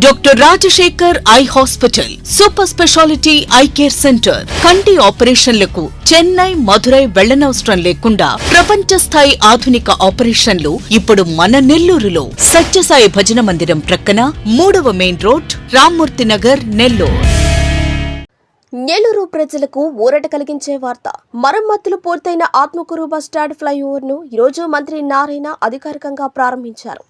Doctor Rajasekhar eye hospital super speciality eye care centre కంటి ఆపరేషన్లకు చెన్నై మధురై వెళ్ళనవసరం లేకుండా ప్రపంచ స్థాయి ఆధునిక ఆపరేషన్లు ఇప్పుడు మన నెల్లూరులో సత్యసాయి భజన మందిరం ప్రక్కన మూడవ మెయిన్ రోడ్ రామ్మూర్తి నగర్ నెల్లూరు నెల్లూరు ప్రజలకు ఊరట కలిగించే వార్త. మరమ్మతులు పూర్తయిన ఆత్మకూరు బస్టాండ్ ఫ్లైఓవర్ను ఈరోజు మంత్రి నారాయణ అధికారికంగా ప్రారంభించారు.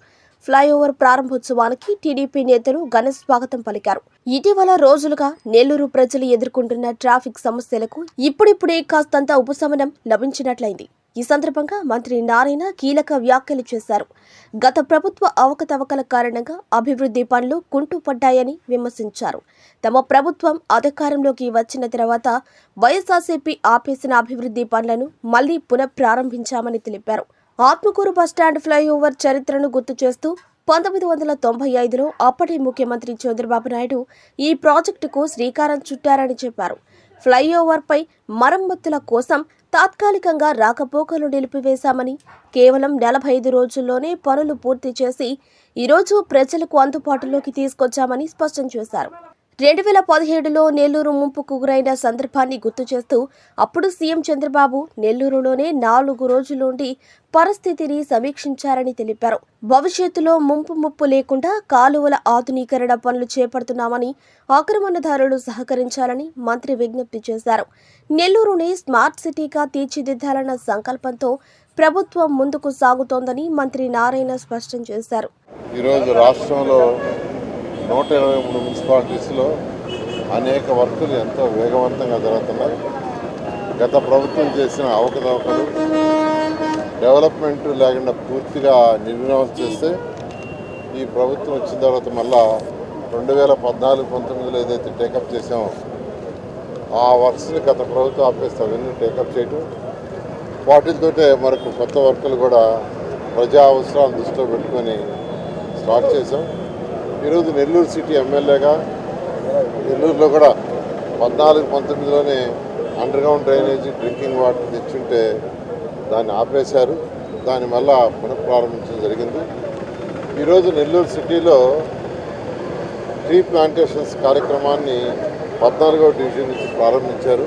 ఫ్లైఓవర్ ప్రారంభోత్సవానికి టీడీపీ నేతలు ఘన స్వాగతం పలికారు. ఇటీవల రోజులుగా నెల్లూరు ప్రజలు ఎదుర్కొంటున్న ట్రాఫిక్ సమస్యలకు ఇప్పుడిప్పుడే కాస్తంత ఉపశమనం లభించినట్లయింది. ఈ సందర్భంగా మంత్రి నారాయణ కీలక వ్యాఖ్యలు చేశారు. గత ప్రభుత్వ అవకతవకల కారణంగా అభివృద్ధి పనులు కుంటుపడ్డాయని విమర్శించారు. తమ ప్రభుత్వం అధికారంలోకి వచ్చిన తర్వాత వైఎస్ఆర్సీపీ ఆపేసిన అభివృద్ధి పనులను మళ్ళీ పునఃప్రారంభించామని తెలిపారు. ఆత్మకూరు బస్టాండ్ ఫ్లైఓవర్ చరిత్రను గుర్తు చేస్తూ పంతొమ్మిది వందల తొంభై ఐదులో అప్పటి ముఖ్యమంత్రి చంద్రబాబు నాయుడు ఈ ప్రాజెక్టుకు శ్రీకారం చుట్టారని చెప్పారు. ఫ్లైఓవర్పై మరమ్మతుల కోసం తాత్కాలికంగా రాకపోకలు నిలిపివేశామని కేవలం నలభై ఐదు రోజుల్లోనే పనులు పూర్తి చేసి ఈరోజు ప్రజలకు అందుబాటులోకి తీసుకొచ్చామని స్పష్టం చేశారు. రెండు వేల పదిహేడులో నెల్లూరు ముంపుకు గురైన సందర్భాన్ని గుర్తు చేస్తూ అప్పుడు సీఎం చంద్రబాబు నెల్లూరులోనే నాలుగు రోజులుండి పరిస్థితిని సమీక్షించారని తెలిపారు. భవిష్యత్తులో ముంపు ముప్పు లేకుండా కాలువల ఆధునీకరణ పనులు చేపడుతున్నామని ఆక్రమణదారులు సహకరించాలని మంత్రి విజ్ఞప్తి చేశారు. నెల్లూరుని స్మార్ట్ సిటీగా తీర్చిదిద్దాలన్న సంకల్పంతో ప్రభుత్వం ముందుకు సాగుతోందని మంత్రి నారాయణ స్పష్టం చేశారు. ఈరోజు రాష్ట్రంలో నూట ఇరవై మూడు మున్సిపాలిటీస్లో అనేక వర్కులు ఎంతో వేగవంతంగా జరుగుతున్నాయి. గత ప్రభుత్వం చేసిన అవకతవకలు డెవలప్మెంట్ లేకుండా పూర్తిగా నిర్విరామం చేస్తే ఈ ప్రభుత్వం వచ్చిన తర్వాత మళ్ళా రెండు వేల పద్నాలుగు పంతొమ్మిదిలో ఏదైతే టేకప్ చేసామో ఆ వర్క్స్ని గత ప్రభుత్వం ఆపేస్తే అవన్నీ టేకప్ చేయటం. వాటితోటే మరొక కొత్త వర్కులు కూడా ప్రజా అవసరాలు దృష్టిలో పెట్టుకొని స్టార్ట్ చేసాం ఈరోజు నెల్లూరు సిటీ ఎమ్మెల్యేగా నెల్లూరులో కూడా పద్నాలుగు పంతొమ్మిదిలోనే అండర్గ్రౌండ్ డ్రైనేజీ డ్రింకింగ్ వాటర్ తెచ్చుంటే దాన్ని ఆపేశారు. దాని మళ్ళా పునఃప్రారంభించడం జరిగింది. ఈరోజు నెల్లూరు సిటీలో ట్రీ ప్లాంటేషన్స్ కార్యక్రమాన్ని పద్నాలుగో డివిజన్ నుంచి ప్రారంభించారు.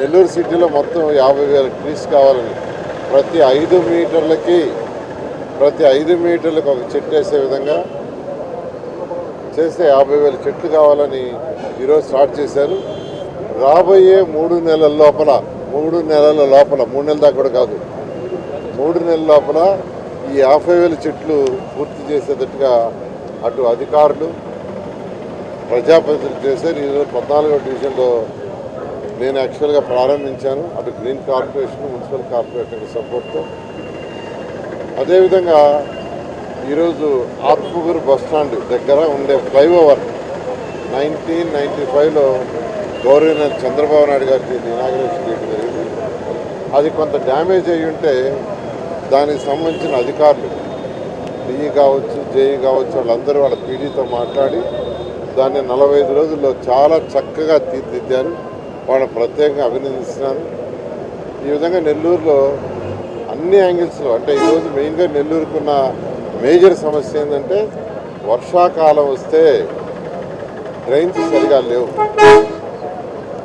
నెల్లూరు సిటీలో మొత్తం యాభై వేల ట్రీస్ కావాలని ప్రతి ఐదు మీటర్లకి ప్రతి ఐదు మీటర్లకు ఒక చెట్టు వేసే విధంగా చేస్తే యాభై వేల చెట్లు కావాలని ఈరోజు స్టార్ట్ చేశారు. రాబోయే మూడు నెలల లోపల మూడు నెలల లోపల మూడు నెలల దాకా కూడా కాదు మూడు నెలల లోపల ఈ యాభై వేల చెట్లు పూర్తి చేసేటట్టుగా అటు అధికారులు ప్రజాప్రతినిధులు చేశారు. ఈరోజు పద్నాలుగో డివిజన్లో నేను యాక్చువల్గా ప్రారంభించాను. అటు గ్రీన్ కార్పొరేషన్ మున్సిపల్ కార్పొరేషన్ సపోర్ట్తో. అదేవిధంగా ఈరోజు ఆత్మకూరు బస్ స్టాండ్ దగ్గర ఉండే ఫ్లైఓవర్ నైన్టీన్ నైంటీ ఫైవ్లో గౌరవ చంద్రబాబు నాయుడు గారికి ఇనాగ్రేషన్ చేయడం జరిగింది. అది కొంత డ్యామేజ్ అయ్యి ఉంటే దానికి సంబంధించిన అధికారులు డిఈ కావచ్చు జేఈ కావచ్చు వాళ్ళందరూ వాళ్ళ పీడీతో మాట్లాడి దాన్ని నలభై ఐదు రోజుల్లో చాలా చక్కగా తీర్చిదిద్దారు. వాళ్ళని ప్రత్యేకంగా అభినందిస్తున్నాను ఈ విధంగా నెల్లూరులో అన్ని యాంగిల్స్లో అంటే ఈరోజు మెయిన్గా నెల్లూరుకున్న మేజర్ సమస్య ఏంటంటే వర్షాకాలం వస్తే డ్రైన్స్ సరిగా లేవు.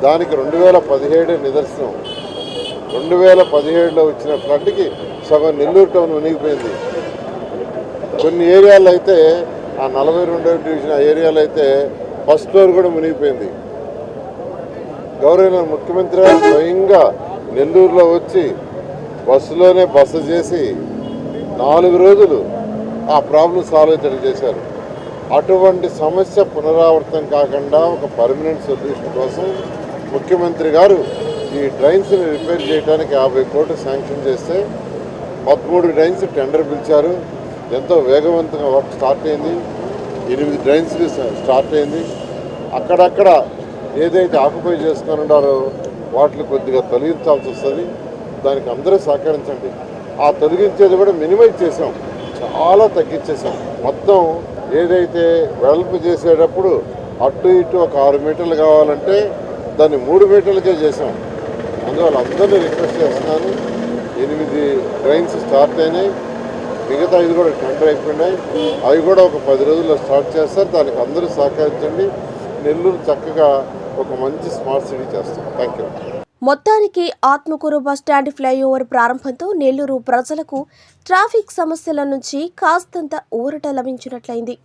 దానికి రెండు వేల పదిహేడు నిదర్శనం. రెండు వేల పదిహేడులో వచ్చిన ఫ్లడ్కి సగం నెల్లూరు టౌన్ మునిగిపోయింది. కొన్ని ఏరియాలో అయితే ఆ నలభై రెండవ డివిజన్ ఏరియాలో అయితే ఫస్ట్ ఫ్లోర్ కూడా మునిగిపోయింది. గౌరవ ముఖ్యమంత్రి స్వయంగా నెల్లూరులో వచ్చి బస్సులోనే బస చేసి నాలుగు రోజులు ఆ ప్రాబ్లం సాల్వ్ తెలియజేశారు చేశారు. అటువంటి సమస్య పునరావృతం కాకుండా ఒక పర్మనెంట్ సొల్యూషన్ కోసం ముఖ్యమంత్రి గారు ఈ డ్రైన్స్ని రిపేర్ చేయడానికి యాభై కోట్లు శాంక్షన్ చేస్తే పదమూడు డ్రైన్స్ టెండర్ పిలిచారు. ఎంతో వేగవంతంగా వర్క్ స్టార్ట్ అయింది. ఎనిమిది డ్రైన్స్ స్టార్ట్ అయింది. అక్కడక్కడ ఏదైతే ఆక్యుపై చేసుకొని ఉన్నారో వాటిని కొద్దిగా తొలగించాల్సి వస్తుంది. దానికి అందరూ సహకరించండి. ఆ తొలగించేది కూడా మినిమైజ్ చేసాం. చాలా తగ్గించేసాం మొత్తం ఏదైతే వెడల్పు చేసేటప్పుడు అటు ఇటు ఒక ఆరు మీటర్లు కావాలంటే దాన్ని మూడు మీటర్లకే చేసాం అందువల్ల అందరినీ రిక్వెస్ట్ చేస్తున్నాను. ఎనిమిది ట్రైన్స్ స్టార్ట్ అయినాయి. మిగతా ఐదు కూడా టెండర్ అయిపోయినాయి. అవి కూడా ఒక పది రోజుల్లో స్టార్ట్ చేస్తారు. దానికి అందరూ సహకరించండి. నెల్లూరు చక్కగా ఒక మంచి స్మార్ట్ సిటీ చేస్తాం. థ్యాంక్ యూ మొత్తానికి ఆత్మకూరు బస్టాండ్ ఫ్లైఓవర్ ప్రారంభంతో నెల్లూరు ప్రజలకు ట్రాఫిక్ సమస్యల నుంచి కాస్తంత ఊరట లభించినట్లయింది.